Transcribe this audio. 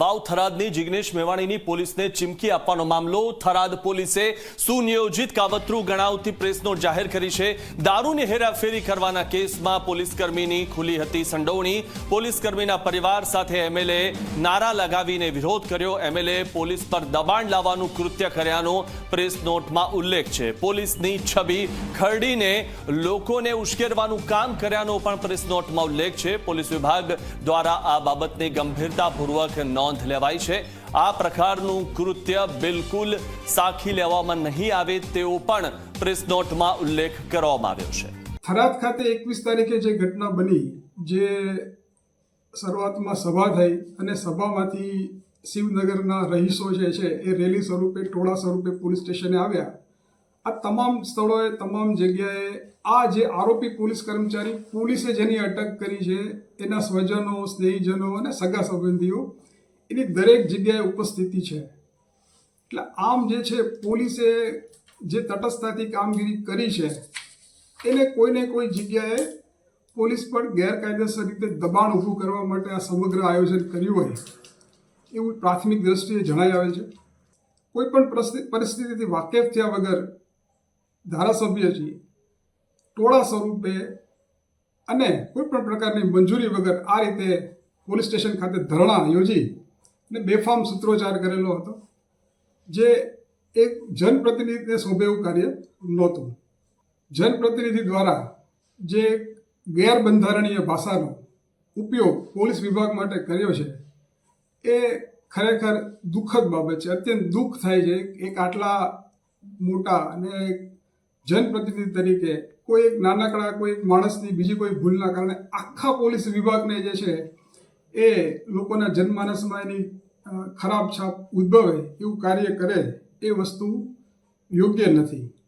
વાવ થરાદની જિગ્નેશ મેવાણીની પોલીસને ચીમકી આપવાનો મામલો. થરાદ પોલીસે સુનિયોજિત કાવતરું ગણાવતી પ્રેસ નોટ જાહેર કરી છે. દારૂની હેરાફેરી કરવાના કેસમાં પોલીસકર્મીની ખુલી હતી સંડોવણી. પોલીસકર્મીના પરિવાર સાથે એમએલએ નારા લગાવીને વિરોધ કર્યો. એમએલએ પોલીસ પર દબાણ લાવવાનું કૃત્ય કર્યાનો પ્રેસ નોટમાં ઉલ્લેખ છે. પોલીસની છબી ખરડીને લોકોને ઉશ્કેરવાનું કામ કર્યાનો પણ પ્રેસ નોટમાં ઉલ્લેખ છે. પોલીસ વિભાગ દ્વારા આ બાબતની ગંભીરતાપૂર્વક નોંધ લેવાઈ છે. આ પ્રકારનું કૃત્ય બિલકુલ સાખી લેવામાં નહીં આવે તેવો પણ પ્રેસ નોટમાં ઉલ્લેખ કરવામાં આવ્યો છે. થરાદ ખાતે એકવીસ તારીખે જે ઘટના બની, જે શરૂઆતમાં સભા થઈ અને સભામાંથી શિવનગરના રહીશો જે છે એ રેલી સ્વરૂપે, ટોળા સ્વરૂપે પોલીસ સ્ટેશને આવ્યા. આ તમામ સ્થળોએ, તમામ જગ્યાએ આ જે આરોપી પોલીસ કર્મચારી, પોલીસે જેની અટક કરી છે, એના સ્વજનો, સ્નેહીજનો અને સગા સંબંધીઓ એની દરેક જગ્યાએ ઉપસ્થિતિ છે. એટલે આમ જે છે, પોલીસે જે તટસ્થતાથી કામગીરી કરી છે, એને કોઈને કોઈ જગ્યાએ પોલીસ પર ગેરકાયદેસર રીતે દબાણ ઊભું કરવા માટે આ સમગ્ર આયોજન કર્યું હોય, એવું પ્રાથમિક દ્રષ્ટિએ જણાઈ આવે છે. કોઈ પણ પરિસ્થિતિથી વાકેફ થયા વગર ધારાસભ્યજી ટોળા સ્વરૂપે અને કોઈ પણ પ્રકારની મંજૂરી વગર આ રીતે પોલીસ સ્ટેશન ખાતે ધરણા યોજી અને બેફામ સૂત્રોચ્ચાર કરેલો હતો, જે એક જનપ્રતિનિધિને શોભે એવું કાર્ય નહોતું. જનપ્રતિનિધિ દ્વારા જે ગેરબંધારણીય ભાષાનો ઉપયોગ પોલીસ વિભાગ માટે કર્યો છે, એ ખરેખર દુઃખદ બાબત છે. અત્યંત દુઃખ થાય છે એક આટલા મોટા અને એક જનપ્રતિનિધિ તરીકે કોઈ એક નાનકડા, કોઈ એક માણસની બીજી કોઈ ભૂલના કારણે આખા પોલીસ વિભાગને જે છે એ લોકોના જનમાનસમાં એની ખરાબ છાપ ઉદ્ભવે એવું કાર્ય કરે એ વસ્તુ યોગ્ય નથી.